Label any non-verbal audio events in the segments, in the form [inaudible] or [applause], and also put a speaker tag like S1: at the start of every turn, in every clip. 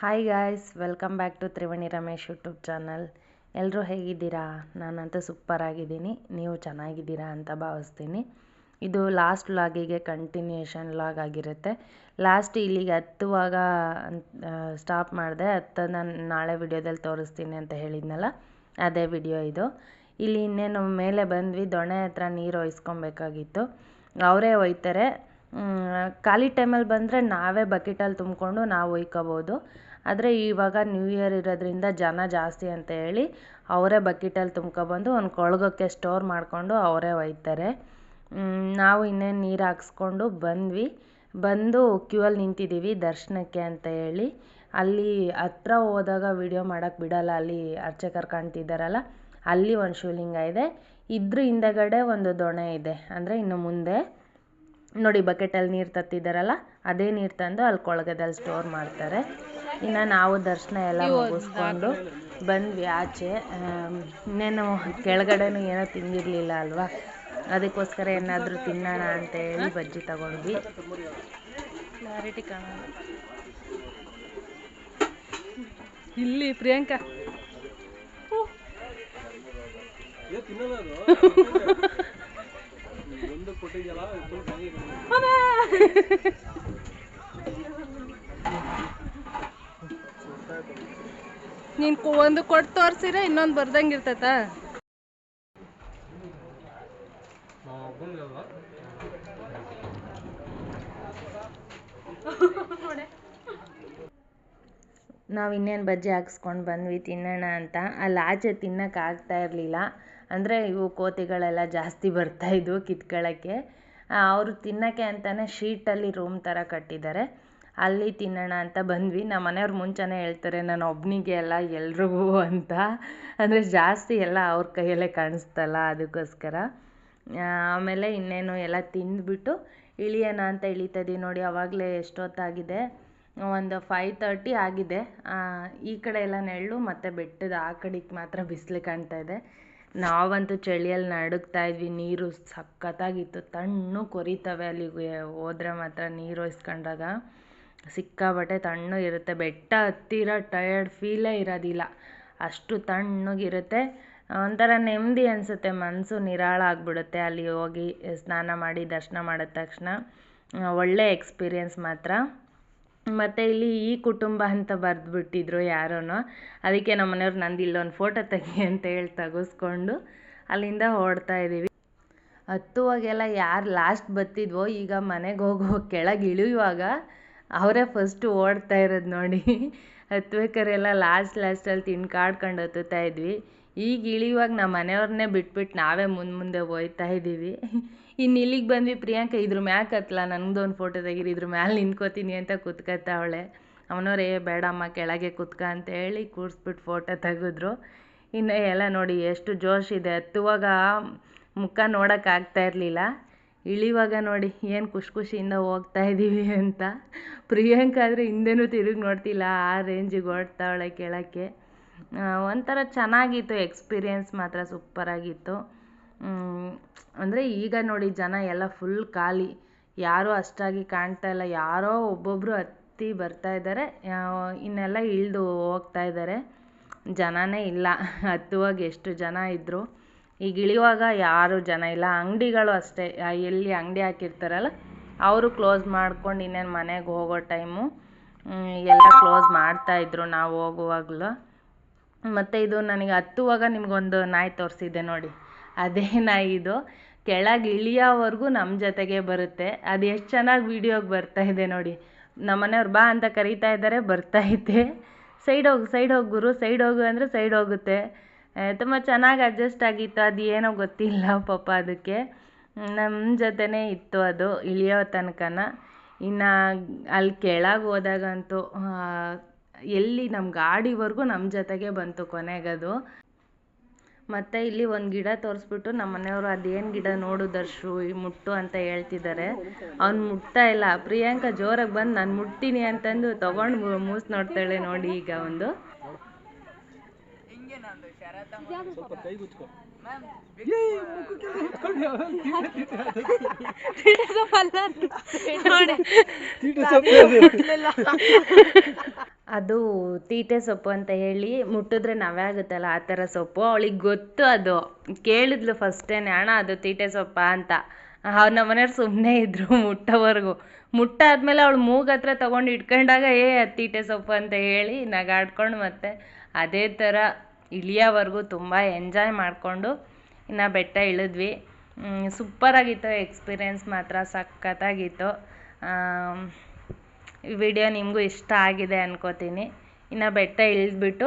S1: Hi guys welcome back to Triveni Ramesh YouTube channel ಎಲ್ಲರೂ ಹೇಗಿದ್ದೀರಾ? ನಾನಂತೂ ಸೂಪರ್ ಆಗಿದ್ದೀನಿ. ನೀವು ಚೆನ್ನಾಗಿದ್ದೀರಾ ಅಂತ ಭಾವಿಸ್ತೀನಿ. ಇದು ಲಾಸ್ಟ್ ಲಾಗಿಗೆ ಕಂಟಿನ್ಯೂಷನ್ ಲಾಗ್ ಆಗಿರುತ್ತೆ. ಲಾಸ್ಟ್ ಇಲ್ಲಿಗೆ ಹತ್ತುವಾಗ ಸ್ಟಾಪ್ ಮಾಡಿದೆ. ಹತ್ತ ನಾನು ನಾಳೆ ವಿಡಿಯೋದಲ್ಲಿ ತೋರಿಸ್ತೀನಿ ಅಂತ ಹೇಳಿದ್ನಲ್ಲ, ಅದೇ ವಿಡಿಯೋ ಇದು. ಇಲ್ಲಿ ಇನ್ನೇನು ಮೇಲೆ ಬಂದ್ವಿ, ದೊಣೆ ಹತ್ರ ನೀರು ಒಯ್ಸ್ಕೊಬೇಕಾಗಿತ್ತು. ಅವರೇ ಒಯ್ತಾರೆ. ಖಾಲಿ ಟೈಮಲ್ಲಿ ಬಂದರೆ ನಾವೇ ಬಕೆಟಲ್ಲಿ ತುಂಬಿಕೊಂಡು ನಾವು ಒಯ್ಕೊಬೋದು. ಆದರೆ ಇವಾಗ ನ್ಯೂ ಇಯರ್ ಇರೋದ್ರಿಂದ ಜನ ಜಾಸ್ತಿ ಅಂತ ಹೇಳಿ ಅವರೇ ಬಕೆಟಲ್ಲಿ ತುಂಬ್ಕೊಬಂದು ಒಂದು ಕೊಳಗಕ್ಕೆ ಸ್ಟೋರ್ ಮಾಡಿಕೊಂಡು ಅವರೇ ಒಯ್ತಾರೆ. ನಾವು ಇನ್ನೇನು ನೀರು ಹಾಕ್ಸ್ಕೊಂಡು ಬಂದ್ವಿ. ಬಂದು ಕ್ಯೂ ಅಲ್ಲಿ ನಿಂತಿದ್ದೀವಿ ದರ್ಶನಕ್ಕೆ ಅಂತ ಹೇಳಿ. ಅಲ್ಲಿ ಹತ್ರ ಹೋದಾಗ ವಿಡಿಯೋ ಮಾಡೋಕ್ಕೆ ಬಿಡಲ್ಲ, ಅಲ್ಲಿ ಅರ್ಚಕರು ಕಾಣ್ತಿದ್ದಾರಲ್ಲ, ಅಲ್ಲಿ ಒಂದು ಶಿವಲಿಂಗ ಇದೆ. ಇದ್ರ ಹಿಂದೆಗಡೆ ಒಂದು ದೊಣೆ ಇದೆ, ಅಂದರೆ ಇನ್ನು ಮುಂದೆ. ನೋಡಿ ಬಕೆಟಲ್ಲಿ ನೀರು ತತ್ತಿದ್ದಾರಲ್ಲ ಅದೇ ನೀರು ತಂದು ಅಲ್ಲಿ ಕೊಳಗದಲ್ಲಿ ಸ್ಟೋರ್ ಮಾಡ್ತಾರೆ. ಇನ್ನು ನಾವು ದರ್ಶನ ಎಲ್ಲ ಮುಗಿಸ್ಕೊಂಡು ಬಂದ್ವಿ ಆಚೆ. ಇನ್ನೇನು ಕೆಳಗಡೆನೂ ಏನೋ ತಿಂದಿರಲಿಲ್ಲ ಅಲ್ವಾ? ಅದಕ್ಕೋಸ್ಕರ ಏನಾದರೂ ತಿನ್ನೋಣ ಅಂತ ಹೇಳಿ ಬಜ್ಜಿ ತಗೊಂಡ್ವಿ.
S2: ಇಲ್ಲಿ ಪ್ರಿಯಾಂಕಾ. [laughs] ನೀನ್ ಕೊ- ಒಂದು ಕೊಟ್ಟು ತೋರ್ಸಿರ ಇನ್ನೊಂದು ಬರ್ದಂಗ ಇರ್ತೈತ?
S1: ನಾವು ಇನ್ನೇನು ಬಜ್ಜಿ ಹಾಕ್ಸ್ಕೊಂಡು ಬಂದ್ವಿ ತಿನ್ನೋಣ ಅಂತ. ಅಲ್ಲಿ ಆಚೆ ತಿನ್ನೋಕ್ಕಾಗ್ತಾ ಆಗ್ತಾ ಇರಲಿಲ್ಲ. ಅಂದರೆ ಇವು ಕೋತಿಗಳೆಲ್ಲ ಜಾಸ್ತಿ ಬರ್ತಾ ಇದ್ವು ಕಿತ್ಕೊಳ್ಳೋಕ್ಕೆ ಅವರು ತಿನ್ನೋಕ್ಕೆ ಅಂತಲೇ ಶೀಟಲ್ಲಿ ರೂಮ್ ಥರ ಕಟ್ಟಿದ್ದಾರೆ. ಅಲ್ಲಿ ತಿನ್ನೋಣ ಅಂತ ಬಂದ್ವಿ. ನಮ್ಮ ಮನೆಯವ್ರು ಮುಂಚೆನೇ ಹೇಳ್ತಾರೆ, ನಾನು ಒಬ್ಬನಿಗೆ ಅಲ್ಲ, ಎಲ್ರಿಗೂ ಅಂತ. ಅಂದರೆ ಜಾಸ್ತಿ ಎಲ್ಲ ಅವ್ರ ಕೈಯಲ್ಲೇ ಕಾಣಿಸ್ತಲ್ಲ ಅದಕ್ಕೋಸ್ಕರ. ಆಮೇಲೆ ಇನ್ನೇನು ಎಲ್ಲ ತಿಂದ್ಬಿಟ್ಟು ಇಳಿಯೋಣ ಅಂತ ಇಳಿತಾ ಇದೀವಿ ನೋಡಿ ಆವಾಗಲೇ ಎಷ್ಟೊತ್ತಾಗಿದೆ. ಒಂದು ಫೈವ್ ತರ್ಟಿ ಆಗಿದೆ. ಈ ಕಡೆ ಎಲ್ಲ ನೆರಳು ಮತ್ತು ಬೆಟ್ಟದ ಆ ಕಡೆಗೆ ಮಾತ್ರ ಬಿಸಿಲು ಕಾಣ್ತಾ ಇದೆ. ನಾವಂತೂ ಚಳಿಯಲ್ಲಿ ನಡುಗ್ತಾ ಇದ್ವಿ, ನೀರು ಸಖತ್ತಾಗಿತ್ತು, ತಣ್ಣು ಕೊರಿತವೆ ಅಲ್ಲಿಗೆ ಹೋದ್ರೆ ಮಾತ್ರ ನೀರು ಒಯ್ಸ್ಕೊಂಡಾಗ ಸಿಕ್ಕಾಬಟ್ಟೆ ತಣ್ಣು ಇರುತ್ತೆ, ಬೆಟ್ಟ ಹತ್ತಿರ ಟಯರ್ಡ್ ಫೀಲೇ ಇರೋದಿಲ್ಲ. ಅಷ್ಟು ತಣ್ಣಗಿರುತ್ತೆ, ಒಂಥರ ನೆಮ್ಮದಿ ಅನಿಸುತ್ತೆ ಮನಸ್ಸು ನಿರಾಳ ಆಗಿಬಿಡುತ್ತೆ ಅಲ್ಲಿ ಹೋಗಿ ಸ್ನಾನ ಮಾಡಿ ದರ್ಶನ ಮಾಡಿದ ತಕ್ಷಣ. ಒಳ್ಳೆ ಎಕ್ಸ್ಪೀರಿಯನ್ಸ್ ಮಾತ್ರ. ಮತ್ತು ಇಲ್ಲಿ ಈ ಕುಟುಂಬ ಅಂತ ಬರೆದ್ಬಿಟ್ಟಿದ್ರು ಯಾರೋನೋ. ಅದಕ್ಕೆ ನಮ್ಮ ಮನೆಯವ್ರು ನಂದು ಇಲ್ಲೊಂದು ಫೋಟೋ ತೆಗಿ ಅಂತ ಹೇಳಿ ತಗಸ್ಕೊಂಡು ಅಲ್ಲಿಂದ ಹೊರಡ್ತಾ ಇದ್ದೀವಿ ಹತ್ತುವಾಗೆಲ್ಲ ಯಾರು ಲಾಸ್ಟ್ ಬತ್ತಿದ್ವೋ, ಈಗ ಮನೆಗೆ ಹೋಗೋ ಕೆಳಗೆ ಇಳಿಯುವಾಗ ಅವರೇ ಫಸ್ಟು ಓಡ್ತಾ ಇರೋದು ನೋಡಿ. ಹತ್ಬೇಕಾರೆಲ್ಲ ಲಾಸ್ಟ್ ಲಾಸ್ಟಲ್ಲಿ ತಿನ್ಕಾಡ್ಕೊಂಡು ಹತ್ತುತ್ತಾ ಇದ್ವಿ. ಈಗ ಇಳಿಯುವಾಗ ನಮ್ಮ ಮನೆಯವ್ರನ್ನೇ ಬಿಟ್ಬಿಟ್ಟು ನಾವೇ ಮುಂದೆ ಮುಂದೆ ಹೋಯ್ತಾ ಇದ್ದೀವಿ ಇನ್ನು ಇಲ್ಲಿಗೆ ಬಂದ್ವಿ ಪ್ರಿಯಾಂಕ, ಇದ್ರ ಮ್ಯಾಕ್ ನನಗೂ ಒಂದು ಫೋಟೋ ತೆಗೀರಿ, ಇದ್ರ ಮ್ಯಾಲೆ ನಿಂತ್ಕೋತೀನಿ ಅಂತ ಕೂತ್ಕೊತಾವಳೆ ಅವನವ್ರೇ ಬೇಡಮ್ಮ, ಕೆಳಗೆ ಕೂತ್ಕ ಅಂತ ಹೇಳಿ ಕೂರಿಸ್ಬಿಟ್ಟು ಫೋಟೋ ತೆಗೆದ್ರು. ಇನ್ನು ಎಲ್ಲ ನೋಡಿ, ಎಷ್ಟು ಜೋಶ್ ಇದೆ. ಹತ್ತುವಾಗ ಮುಖ ನೋಡೋಕ್ಕಾಗ್ತಾ ಇರಲಿಲ್ಲ. ಇಳಿವಾಗ ನೋಡಿ, ಏನು ಖುಷಿ ಖುಷಿಯಿಂದ ಹೋಗ್ತಾ ಇದ್ದೀವಿ ಅಂತ. ಪ್ರಿಯಾಂಕ ಆದರೆ ಹಿಂದೆನೂ ತಿರುಗಿ ನೋಡ್ತಿಲ್ಲ, ಆ ರೇಂಜಿಗೆ ಓಡ್ತಾವಳೆ ಕೆಳಕ್ಕೆ. ಒಂಥರ ಚೆನ್ನಾಗಿತ್ತು, ಎಕ್ಸ್ಪೀರಿಯೆನ್ಸ್ ಮಾತ್ರ ಸೂಪರಾಗಿತ್ತು. ಅಂದರೆ ಈಗ ನೋಡಿ ಜನ ಎಲ್ಲ ಫುಲ್ ಖಾಲಿ. ಯಾರೂ ಅಷ್ಟಾಗಿ ಕಾಣ್ತಾ ಇಲ್ಲ, ಯಾರೋ ಒಬ್ಬೊಬ್ಬರು ಹತ್ತಿ ಬರ್ತಾ ಇದ್ದಾರೆ ಇನ್ನೆಲ್ಲ ಇಳಿದು ಹೋಗ್ತಾ ಇದ್ದಾರೆ ಜನನೇ ಇಲ್ಲ, ಹತ್ತುವಾಗ ಎಷ್ಟು ಜನ ಇದ್ದರು ಈಗ ಇಳಿಯುವಾಗ ಯಾರು ಜನ ಇಲ್ಲ, ಅಂಗಡಿಗಳು ಅಷ್ಟೇ ಎಲ್ಲಿ ಅಂಗಡಿ ಹಾಕಿರ್ತಾರಲ್ಲ, ಅವರು ಕ್ಲೋಸ್ ಮಾಡ್ಕೊಂಡು ಇನ್ನೇನು ಮನೆಗೆ ಹೋಗೋ ಟೈಮು ಎಲ್ಲ ಕ್ಲೋಸ್ ಮಾಡ್ತಾಯಿದ್ರು ನಾವು ಹೋಗುವಾಗಲೂ. ಮತ್ತು ಇದು ನನಗೆ ಹತ್ತುವಾಗ ನಿಮಗೊಂದು ನಾಯಿ ತೋರಿಸಿದ್ದೆ ನೋಡಿ. ಅದೇ ಇದು ಕೆಳಗೆ ಇಳಿಯೋವರೆಗೂ ನಮ್ಮ ಜೊತೆಗೆ ಬರುತ್ತೆ. ಅದು ಎಷ್ಟು ಚೆನ್ನಾಗಿ ವೀಡಿಯೋಗೆ ಬರ್ತಾ ಇದೆ ನೋಡಿ. ನಮ್ಮ ಮನೆಯವ್ರು ಬಾ ಅಂತ ಕರೀತಾ ಇದ್ದಾರೆ ಬರ್ತಾ ಇದೆ. ಸೈಡ್ ಹೋಗು ಸೈಡ್ ಹೋಗು ಗುರು, ಸೈಡ್ ಹೋಗು ಅಂದರೆ ಸೈಡ್ ಹೋಗುತ್ತೆ. ತುಂಬ ಚೆನ್ನಾಗಿ ಅಡ್ಜಸ್ಟ್ ಆಗಿತ್ತು. ಅದು ಏನೋ ಗೊತ್ತಿಲ್ಲ ಪಾಪ ಅದಕ್ಕೆ. ನಮ್ಮ ಜೊತೆನೇ ಇತ್ತು ಅದು, ಇಳಿಯೋ ತನಕನ. ಇನ್ನು ಅಲ್ಲಿ ಕೆಳಗೆ ಹೋದಾಗಂತೂ ಎಲ್ಲಿ ನಮ್ಮ ಗಾಡಿವರೆಗೂ ನಮ್ಮ ಜೊತೆಗೆ ಬಂತು ಕೊನೆಗದು. ಮತ್ತು ಇಲ್ಲಿ ಒಂದು ಗಿಡ ತೋರಿಸ್ಬಿಟ್ಟು ನಮ್ಮ ಮನೆಯವರು ಅದೇನು ಗಿಡ ನೋಡು ದರ್ಶು ಮುಟ್ಟು ಅಂತ ಹೇಳ್ತಿದ್ದಾರೆ. ಅವ್ನು ಮುಟ್ತಾ ಇಲ್ಲ. ಪ್ರಿಯಾಂಕಾ ಜೋರಾಗಿ ಬಂದು ನಾನು ಮುಟ್ತೀನಿ ಅಂತಂದು ತಗೊಂಡು ಮೂಸ್ ನೋಡ್ತಾಳೆ ನೋಡಿ ಈಗ ಒಂದು. [laughs] [laughs] [laughs] ಅದು ತೀಟೆ ಸೊಪ್ಪು ಅಂತ ಹೇಳಿ ಮುಟ್ಟಿದ್ರೆ ನವೆ ಆಗುತ್ತಲ್ಲ ಆ ಥರ ಸೊಪ್ಪು. ಅವಳಿಗೆ ಗೊತ್ತು ಅದು. ಕೇಳಿದ್ಲು ಫಸ್ಟೇನೆ ಅಣ್ಣ, ಅದು ತೀಟೆ ಸೊಪ್ಪಾ? ಅಂತ. ಅವ್ರು ನಮ್ಮ ಮನೆಯವ್ರು ಸುಮ್ಮನೆ ಇದ್ದರು [laughs] ಮುಟ್ಟೋವರೆಗೂ. ಮುಟ್ಟಾದ್ಮೇಲೆ ಅವಳು ಮೂಗ್ ಹತ್ರ ತೊಗೊಂಡು ಇಟ್ಕೊಂಡಾಗ, ಏ, ಅದು ತೀಟೆ ಸೊಪ್ಪು ಅಂತ ಹೇಳಿ ನಗಾಡ್ಕೊಂಡು ಮತ್ತೆ ಅದೇ ಥರ ಇಳಿಯೋವರೆಗೂ ತುಂಬ ಎಂಜಾಯ್ ಮಾಡಿಕೊಂಡು ಇನ್ನು ಬೆಟ್ಟ ಇಳಿದ್ವಿ. ಸೂಪರಾಗಿತ್ತು ಎಕ್ಸ್ಪೀರಿಯೆನ್ಸ್ ಮಾತ್ರ, ಸಖತ್ತಾಗಿತ್ತು. ವಿಡಿಯೋ ನಿಮಗೂ ಇಷ್ಟ ಆಗಿದೆ ಅನ್ಕೋತೀನಿ. ಇನ್ನು ಬೆಟ್ಟ ಇಳಿದ್ಬಿಟ್ಟು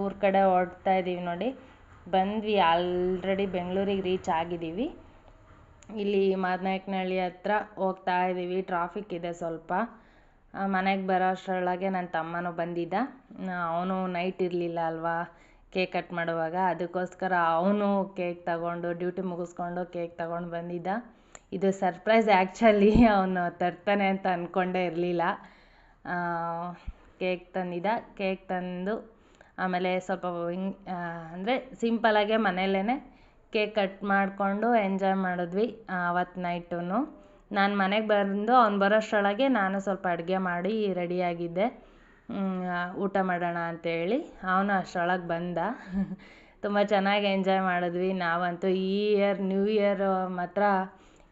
S1: ಊರ ಕಡೆ ಹೊರಡ್ತಾ ಇದ್ದೀವಿ ನೋಡಿ. ಬಂದ್ವಿ ಆಲ್ರೆಡಿ ಬೆಂಗಳೂರಿಗೆ ರೀಚ್ ಆಗಿದ್ದೀವಿ ಇಲ್ಲಿ ಮಾದನಾಯಕನಹಳ್ಳಿ ಹತ್ರ ಹೋಗ್ತಾ ಇದ್ದೀವಿ ಟ್ರಾಫಿಕ್ ಇದೆ ಸ್ವಲ್ಪ. ಮನೆಗೆ ಬರೋ ಅಷ್ಟರೊಳಗೆ ನನ್ನ ತಮ್ಮನೂ ಬಂದಿದ್ದ. ಅವನು ನೈಟ್ ಇರಲಿಲ್ಲ ಅಲ್ವಾ ಕೇಕ್ ಕಟ್ ಮಾಡುವಾಗ. ಅದಕ್ಕೋಸ್ಕರ ಅವನು ಕೇಕ್ ತಗೊಂಡು ಡ್ಯೂಟಿ ಮುಗಿಸ್ಕೊಂಡು ಕೇಕ್ ತಗೊಂಡು ಬಂದಿದ್ದ. ಇದು ಸರ್ಪ್ರೈಸ್ ಆ್ಯಕ್ಚುಲಿ ಅವನು ತರ್ತಾನೆ ಅಂತ ಅಂದ್ಕೊಂಡೇ ಇರಲಿಲ್ಲ. ಕೇಕ್ ತಂದಿದ್ದ. ಕೇಕ್ ತಂದು ಆಮೇಲೆ ಸ್ವಲ್ಪ ಹಿಂಗ್ ಅಂದರೆ ಸಿಂಪಲಾಗೆ ಮನೆಯಲ್ಲೇ ಕೇಕ್ ಕಟ್ ಮಾಡಿಕೊಂಡು ಎಂಜಾಯ್ ಮಾಡಿದ್ವಿ ಆವತ್ತು ನೈಟೂ ನಾನು ಮನೆಗೆ ಬಂದು ಅವ್ನು ಬರೋಷ್ಟರೊಳಗೆ ನಾನು ಸ್ವಲ್ಪ ಅಡುಗೆ ಮಾಡಿ ರೆಡಿಯಾಗಿದ್ದೆ. ಊಟ ಮಾಡೋಣ ಅಂತೇಳಿ. ಅವನು ಅಷ್ಟರೊಳಗೆ ಬಂದ. [laughs] ತುಂಬ ಚೆನ್ನಾಗಿ ಎಂಜಾಯ್ ಮಾಡಿದ್ವಿ. ನಾವಂತೂ ಈ ಇಯರ್, ನ್ಯೂ ಇಯರ್ ಮಾತ್ರ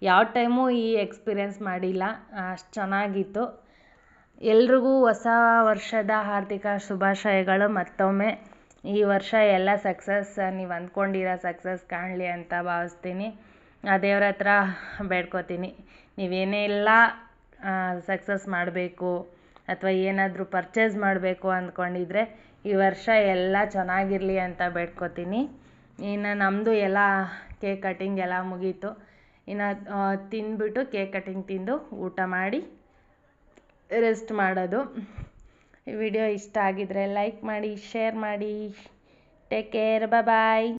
S1: ಯಾವ ಟೈಮು ಈ ಎಕ್ಸ್ಪೀರಿಯೆನ್ಸ್ ಮಾಡಿಲ್ಲ. ಅಷ್ಟು ಚೆನ್ನಾಗಿತ್ತು. ಎಲ್ರಿಗೂ ಹೊಸ ವರ್ಷದ ಹಾರ್ದಿಕ ಶುಭಾಶಯಗಳು. ಮತ್ತೊಮ್ಮೆ ಈ ವರ್ಷ ಎಲ್ಲ ಸಕ್ಸಸ್, ನೀವು ಅಂದ್ಕೊಂಡಿರೋ ಸಕ್ಸಸ್ ಕಾಣಲಿ ಅಂತ ಭಾವಿಸ್ತೀನಿ. ಆ ದೇವ್ರ ಹತ್ರ ಬೇಡ್ಕೋತೀನಿ. ನೀವೇನೆಲ್ಲ ಸಕ್ಸಸ್ ಮಾಡಬೇಕು ಅಥವಾ ಏನಾದರೂ ಪರ್ಚೇಸ್ ಮಾಡಬೇಕು ಅಂದ್ಕೊಂಡಿದ್ರೆ ಈ ವರ್ಷ ಎಲ್ಲ ಚೆನ್ನಾಗಿರಲಿ ಅಂತ ಬೇಡ್ಕೋತೀನಿ. ಇನ್ನು ನಮ್ಮದು ಎಲ್ಲ ಕೇಕ್ ಕಟಿಂಗ್ ಎಲ್ಲ ಮುಗೀತು. ಇನ್ನು ತಿಂದ್ಬಿಟ್ಟು ಕೇಕ್ ಕಟಿಂಗ್ ತಿಂದು ಊಟ ಮಾಡಿ ರೆಸ್ಟ್ ಮಾಡೋದು. ವಿಡಿಯೋ ಇಷ್ಟ ಆಗಿದ್ದರೆ ಲೈಕ್ ಮಾಡಿ ಶೇರ್ ಮಾಡಿ. Take care bye